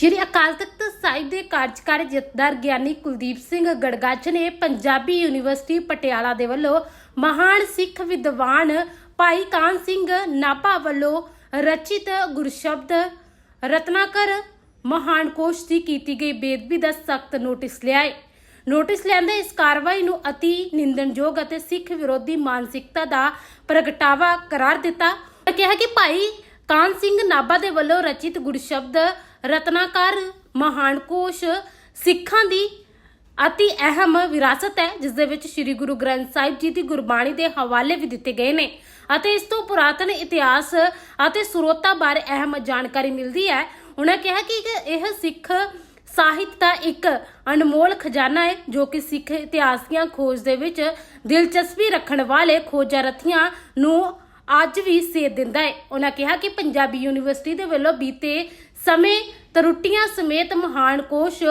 ਸ਼੍ਰੀ ਅਕਾਲ ਤਖਤ ਸਾਹਿਬ ਦੇ ਕਾਰਜਕਾਰੀ ਜਥੇਦਾਰ ਗਿਆਨੀ ਕੁਲਦੀਪ ਸਿੰਘ ਗੜਗੱਜ ਨੇ ਪੰਜਾਬੀ ਯੂਨੀਵਰਸਿਟੀ ਪਟਿਆਲਾ ਦੇ ਵੱਲੋਂ ਮਹਾਨ ਸਿੱਖ ਵਿਦਵਾਨ ਭਾਈ ਕਾਨ ਸਿੰਘ ਨਾਭਾ ਵੱਲੋਂ ਰਚਿਤ ਗੁਰਸ਼ਬਦ ਰਤਨਾਕਰ ਮਹਾਨ ਕੋਸ਼ ਦੀ ਕੀਤੀ ਗਈ ਬੇਦਬੀ ਦਾ ਸਖਤ ਨੋਟਿਸ ਲਿਆ ਹੈ ਨੋਟਿਸ ਲੈਂਦੇ ਇਸ ਕਾਰਵਾਈ ਨੂੰ ਅਤੀ ਨਿੰਦਣਯੋਗ ਅਤੇ ਸਿੱਖ ਵਿਰੋਧੀ ਮਾਨਸਿਕਤਾ ਦਾ ਪ੍ਰਗਟਾਵਾ ਕਰਾਰ ਦਿੱਤਾ। ਕਿਹਾ ਕਿ ਭਾਈ ਕਾਨ ਸਿੰਘ ਨਾਭਾ ਦੇ ਵੱਲੋਂ ਰਚਿਤ ਗੁਰਸ਼ਬਦ ਰਤਨਾਕਰ ਮਹਾਨਕੋਸ਼ ਸਿੱਖਾਂ ਦੀ ਅਤੀ ਅਹਿਮ ਵਿਰਾਸਤ ਹੈ, ਜਿਸ ਦੇ ਵਿੱਚ ਸ੍ਰੀ ਗੁਰੂ ਗ੍ਰੰਥ ਸਾਹਿਬ ਜੀ ਦੀ ਗੁਰਬਾਣੀ ਦੇ ਹਵਾਲੇ ਵੀ ਦਿੱਤੇ ਗਏ ਨੇ। ਅਤੇ ਇਸ ਤੋਂ ਪੁਰਾਤਨ ਇਤਿਹਾਸ ਅਤੇ ਸਰੋਤਾਂ ਬਾਰੇ ਅਹਿਮ ਜਾਣਕਾਰੀ ਮਿਲਦੀ ਹੈ। ਉਹਨਾਂ ਕਿਹਾ ਕਿ ਇਹ ਸਿੱਖ ਸਾਹਿਤ ਦਾ ਇੱਕ ਅਨਮੋਲ ਖਜ਼ਾਨਾ ਹੈ, ਜੋ ਕਿ ਸਿੱਖ ਇਤਿਹਾਸ ਦੀਆਂ ਖੋਜ ਦੇ ਵਿੱਚ ਦਿਲਚਸਪੀ ਰੱਖਣ ਵਾਲੇ ਖੋਜਾਰਥੀਆਂ ਨੂੰ ਅੱਜ ਵੀ ਸੇਧ ਦਿੰਦਾ ਹੈ। ਉਹਨਾਂ ਕਿਹਾ ਕਿ ਪੰਜਾਬੀ ਯੂਨੀਵਰਸਿਟੀ ਦੇ ਵੱਲੋਂ ਬੀਤੇ ਸਮੇਂ ਤਰੁੱਟੀਆਂ ਸਮੇਤ ਮਹਾਨ ਕੋਸ਼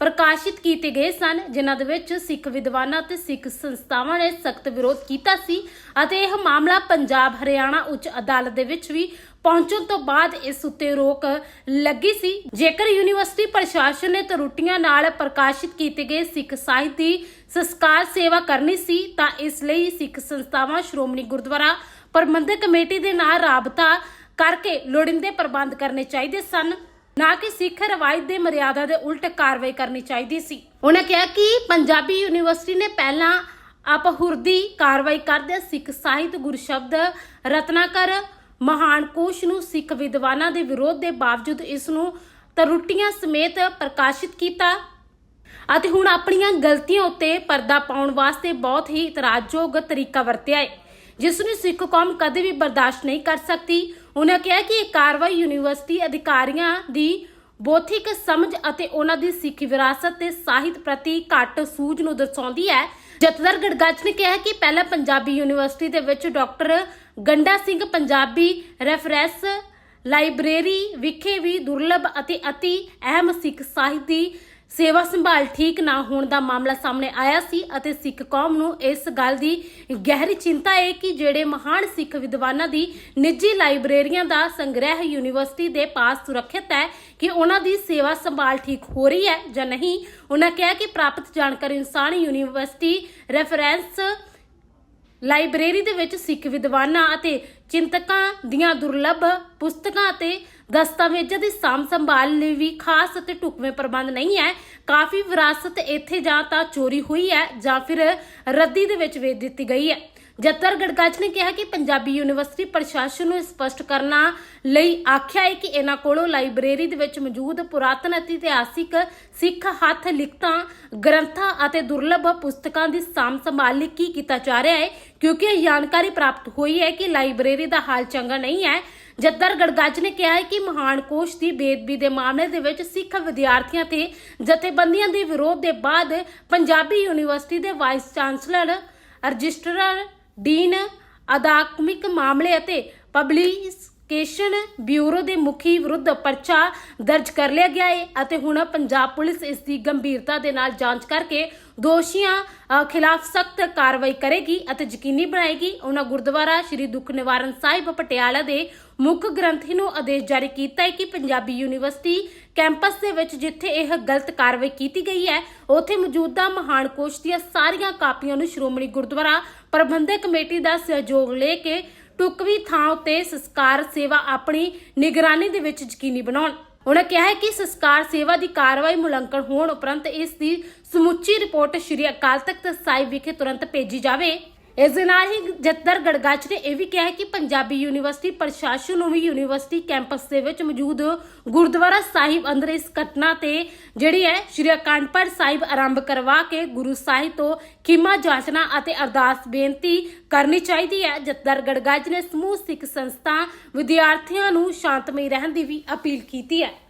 ਪ੍ਰਕਾਸ਼ਿਤ ਕੀਤੇ ਗਏ ਸਨ, ਜਿਨ੍ਹਾਂ ਦੇ ਵਿੱਚ ਸਿੱਖ ਵਿਦਵਾਨਾਂ ਅਤੇ ਸਿੱਖ ਸੰਸਥਾਵਾਂ ਨੇ ਸਖਤ ਵਿਰੋਧ ਕੀਤਾ ਸੀ ਅਤੇ ਇਹ ਮਾਮਲਾ ਪੰਜਾਬ, ਹਰਿਆਣਾ ਉੱਚ ਅਦਾਲਤ ਦੇ ਵਿੱਚ ਵੀ ਪਹੁੰਚਣ ਤੋਂ ਬਾਅਦ ਇਸ ਉੱਤੇ ਰੋਕ ਲੱਗੀ ਸੀ। ਜੇਕਰ ਯੂਨੀਵਰਸਿਟੀ ਪ੍ਰਸ਼ਾਸਨ ਨੇ ਤਰੁੱਟੀਆਂ ਨਾਲ ਪ੍ਰਕਾਸ਼ਿਤ ਕੀਤੇ ਗਏ ਸਿੱਖ ਸਾਹਿਤ ਦੀ ਸੰਸਕਾਰ ਸੇਵਾ ਕਰਨੀ ਸੀ, ਤਾਂ ਇਸ ਲਈ ਸਿੱਖ ਸੰਸਥਾਵਾਂ ਸ਼੍ਰੋਮਣੀ ਗੁਰਦੁਆਰਾ ਪ੍ਰਬੰਧਕ ਕਮੇਟੀ ਦੇ ਨਾਲ ਰਾਬਤਾ ਕਰਕੇ ਲੋੜੀਂਦੇ ਪ੍ਰਬੰਧ ਕਰਨੇ ਚਾਹੀਦੇ ਸਨ। ਨਾ ਕਿ ਸਿੱਖ ਰਵਾਇਤ ਦੇ ਮਰਿਆਦਾ ਦੇ ਉਲਟ ਕਾਰਵਾਈ ਕਰਨੀ ਚਾਹੀਦੀ ਸੀ। ਉਹਨਾਂ ਕਿਹਾ ਕਿ ਪੰਜਾਬੀ ਯੂਨੀਵਰਸਿਟੀ ਨੇ ਪਹਿਲਾਂ ਅਪਹੁਰਦੀ ਕਾਰਵਾਈ ਕਰਦੇ ਸਿੱਖ ਸਾਹਿਤ ਗੁਰਸ਼ਬਦ ਰਤਨਾਕਰ ਮਹਾਨ ਕੋਸ਼ ਨੂੰ ਸਿੱਖ ਵਿਦਵਾਨਾਂ ਦੇ ਵਿਰੋਧ ਦੇ ਬਾਵਜੂਦ ਇਸ ਨੂੰ ਤਰੁੱਟੀਆਂ ਸਮੇਤ ਪ੍ਰਕਾਸ਼ਿਤ ਕੀਤਾ ਅਤੇ ਹੁਣ ਆਪਣੀਆਂ ਗਲਤੀਆਂ ਉੱਤੇ ਪਰਦਾ ਪਾਉਣ ਵਾਸਤੇ ਬਹੁਤ ਹੀ ਇਤਰਾਜ਼ਯੋਗ ਤਰੀਕਾ ਵਰਤਿਆ ਹੈ। ਜਿਸ ਨੂੰ ਸਿੱਖ ਕੌਮ ਕਦੇ ਵੀ ਬਰਦਾਸ਼ਤ ਨਹੀਂ ਕਰ ਸਕਦੀ। ਉਹਨਾਂ ਕਿਹਾ ਕਿ ਇਹ ਕਾਰਵਾਈ ਯੂਨੀਵਰਸਿਟੀ ਅਧਿਕਾਰੀਆਂ ਦੀ ਬੌਧਿਕ ਸਮਝ ਅਤੇ ਉਹਨਾਂ ਦੀ ਸਿੱਖ ਵਿਰਾਸਤ ਤੇ ਸਾਹਿਤ ਪ੍ਰਤੀ ਘੱਟ ਸੂਝ ਨੂੰ ਦਰਸਾਉਂਦੀ ਹੈ। ਜਥੇਦਾਰ ਗੜਗੱਜ ਨੇ ਕਿਹਾ ਕਿ ਪਹਿਲਾਂ ਪੰਜਾਬੀ ਯੂਨੀਵਰਸਿਟੀ ਦੇ ਵਿੱਚ doctor Ganda Singh Punjabi reference library ਵਿਖੇ ਵੀ ਦੁਰਲੱਭ ਅਤੇ ਅਤੀ ਅਹਿਮ ਸਿੱਖ ਸਾਹਿਤ ਦੀ ਸੇਵਾ ਸੰਭਾਲ ਠੀਕ ਨਾ ਹੋਣ ਦਾ ਮਾਮਲਾ ਸਾਹਮਣੇ ਆਇਆ ਸੀ ਅਤੇ ਸਿੱਖ ਕੌਮ ਨੂੰ ਇਸ ਗੱਲ ਦੀ ਗਹਿਰੀ ਚਿੰਤਾ ਹੈ ਕਿ ਜਿਹੜੇ ਮਹਾਨ ਸਿੱਖ ਵਿਦਵਾਨਾਂ ਦੀ ਨਿੱਜੀ ਲਾਇਬ੍ਰੇਰੀਆਂ ਦਾ ਸੰਗ੍ਰਹਿ ਯੂਨੀਵਰਸਿਟੀ ਦੇ ਪਾਸ ਸੁਰੱਖਿਅਤ ਹੈ ਕਿ ਉਹਨਾਂ ਦੀ ਸੇਵਾ ਸੰਭਾਲ ਠੀਕ ਹੋ ਰਹੀ ਹੈ ਜਾਂ ਨਹੀਂ, ਉਹਨਾਂ ਕਿਹਾ ਕਿ ਪ੍ਰਾਪਤ ਜਾਣਕਾਰੀ ਅਨੁਸਾਰ ਯੂਨੀਵਰਸਿਟੀ ਰੈਫਰੈਂਸ ਲਾਇਬ੍ਰੇਰੀ ਦੇ ਵਿੱਚ ਸਿੱਖ ਵਿਦਵਾਨਾਂ ਅਤੇ ਚਿੰਤਕਾਂ ਦੀਆਂ ਦੁਰਲੱਭ ਪੁਸਤਕਾਂ ਅਤੇ ਦਸਤਾਵੇਜ਼ਾਂ ਦੀ ਸਾਂਭ ਸੰਭਾਲ ਲਈ ਵੀ ਖਾਸ ਅਤੇ ਢੁਕਵੇਂ ਪ੍ਰਬੰਧ ਨਹੀਂ ਹੈ। ਕਾਫੀ ਵਿਰਾਸਤ ਇੱਥੇ ਜਾਂ ਤਾਂ ਚੋਰੀ ਹੋਈ ਹੈ ਜਾਂ ਫਿਰ ਰੱਦੀ ਦੇ ਵਿੱਚ ਵੇਚ ਦਿੱਤੀ ਗਈ ਹੈ। ਜੱਤਰ ਗੜਗੱਜ ਨੇ ਕਿਹਾ ਕਿ ਪੰਜਾਬੀ ਯੂਨੀਵਰਸਿਟੀ ਪ੍ਰਸ਼ਾਸਨ ਨੂੰ ਸਪਸ਼ਟ ਕਰਨਾ ਲਈ ਆਖਿਆ ਹੈ ਕਿ ਇਹਨਾਂ ਕੋਲੋਂ ਲਾਇਬ੍ਰੇਰੀ ਦੇ ਵਿੱਚ ਮੌਜੂਦ ਪੁਰਾਤਨ ਅਤੇ ਇਤਿਹਾਸਿਕ ਸਿੱਖ ਹੱਥ ਲਿਖਤਾਂ, ਗ੍ਰੰਥਾਂ ਅਤੇ ਦੁਰਲੱਭ ਪੁਸਤਕਾਂ ਦੀ ਸਾਂਭ ਸੰਭਾਲ ਲਈ ਕੀ ਕੀਤਾ ਜਾ ਰਿਹਾ ਹੈ, ਕਿਉਂਕਿ ਇਹ ਜਾਣਕਾਰੀ ਪ੍ਰਾਪਤ ਹੋਈ ਹੈ ਕਿ ਲਾਇਬ੍ਰੇਰੀ ਦਾ ਹਾਲ ਚੰਗਾ ਨਹੀਂ ਹੈ। ਜੱਦਰ ਗੜਗੱਜ ਨੇ ਕਿਹਾ ਹੈ ਕਿ ਮਹਾਨ ਕੋਸ਼ ਦੀ ਬੇਦਬੀ ਦੇ ਮਾਮਲੇ ਦੇ ਵਿੱਚ ਸਿੱਖ ਵਿਦਿਆਰਥੀਆਂ ਤੇ ਜਥੇਬੰਦੀਆਂ ਦੇ ਵਿਰੋਧ ਦੇ ਬਾਅਦ ਪੰਜਾਬੀ ਯੂਨੀਵਰਸਿਟੀ ਦੇ ਵਾਈਸ ਚਾਂਸਲਰ, ਰਜਿਸਟਰਰ, ਡੀਨ ਅਦਾਤਮਿਕ ਮਾਮਲੇ ਅਤੇ ਪਬਲਿਕੇਸ਼ਨ ਬਿਊਰੋ ਦੇ ਮੁਖੀ ਵਿਰੁੱਧ ਪਰਚਾ ਦਰਜ ਕਰ ਲਿਆ ਗਿਆ ਹੈ ਅਤੇ ਹੁਣ ਪੰਜਾਬ ਪੁਲਿਸ ਇਸ ਦੀ ਗੰਭੀਰਤਾ ਦੇ ਨਾਲ ਜਾਂਚ ਕਰਕੇ ਦੋਸ਼ੀਆਂ ਖਿਲਾਫ ਸਖਤ ਕਾਰਵਾਈ ਕਰੇਗੀ ਅਤੇ ਯਕੀਨੀ ਬਣਾਏਗੀ। ਉਹਨਾਂ ਗੁਰਦੁਆਰਾ ਸ੍ਰੀ ਦੁੱਖ ਨਿਵਾਰਨ ਸਾਹਿਬ ਪਟਿਆਲਾ ਦੇ ਮੁੱਖ ਗ੍ਰੰਥੀ ਨੂੰ ਆਦੇਸ਼ ਜਾਰੀ ਕੀਤਾ ਹੈ ਕਿ ਪੰਜਾਬੀ ਯੂਨੀਵਰਸਿਟੀ ਕੈਂਪਸ ਦੇ ਵਿੱਚ ਜਿੱਥੇ ਇਹ ਗਲਤ ਕਾਰਵਾਈ ਕੀਤੀ ਗਈ ਹੈ, ਉੱਥੇ ਮੌਜੂਦਾ ਮਹਾਨ ਕੋਸ਼ ਦੀਆਂ ਸਾਰੀਆਂ ਕਾਪੀਆਂ ਨੂੰ ਸ਼੍ਰੋਮਣੀ ਗੁਰਦੁਆਰਾ ਪ੍ਰਬੰਧਕ ਕਮੇਟੀ ਦਾ ਸਹਿਯੋਗ ਲੈ ਕੇ ਟੁਕਵੀ ਥਾਂ ਉੱਤੇ ਸੰਸਕਾਰ ਸੇਵਾ ਆਪਣੀ ਨਿਗਰਾਨੀ ਦੇ ਵਿੱਚ ਯਕੀਨੀ ਬਣਾਉਣ। ਉਹਨਾਂ ਕਿਹਾ ਹੈ ਕਿ ਸੰਸਕਾਰ ਸੇਵਾ ਦੀ ਕਾਰਵਾਈ ਮੁਲੰਕਣ ਹੋਣ ਉਪਰੰਤ ਇਸ ਦੀ ਸਮੁੱਚੀ ਰਿਪੋਰਟ ਸ਼੍ਰੀ ਅਕਾਲ ਤਖਤ ਸਾਹਿਬ ਵਿਖੇ ਤੁਰੰਤ ਭੇਜੀ ਜਾਵੇ। ਇਸ ਦੇ ਨਾਲ ਹੀ ਜੱਦਰ ਗੜਗੱਜ ਨੇ ਇਹ ਵੀ ਕਿਹਾ ਹੈ ਕਿ ਪੰਜਾਬੀ ਯੂਨੀਵਰਸਿਟੀ ਪ੍ਰਸ਼ਾਸਨ ਨੂੰ ਵੀ ਯੂਨੀਵਰਸਿਟੀ ਕੈਂਪਸ ਦੇ ਵਿੱਚ ਮੌਜੂਦ ਗੁਰਦੁਆਰਾ ਸਾਹਿਬ ਅੰਦਰ ਇਸ ਘਟਨਾ ਤੇ ਜਿਹੜੀ ਹੈ ਸ਼੍ਰੀ ਅਕਾਲ ਸਾਹਿਬ ਆਰੰਭ ਕਰਵਾ ਕੇ ਗੁਰੂ ਸਾਹਿਬ ਤੋਂ ਖਿਮਾ ਜਾਚਨਾ ਅਤੇ ਅਰਦਾਸ ਬੇਨਤੀ ਕਰਨੀ ਚਾਹੀਦੀ ਹੈ। ਜੱਦਰ ਗੜਗਾਚ ਨੇ ਸਮੂਹ ਸਿੱਖ ਸੰਸਥਾ ਵਿਦਿਆਰਥੀਆਂ ਨੂੰ ਸ਼ਾਂਤਮਈ ਰਹਿਣ ਦੀ ਵੀ ਅਪੀਲ ਕੀਤੀ ਹੈ।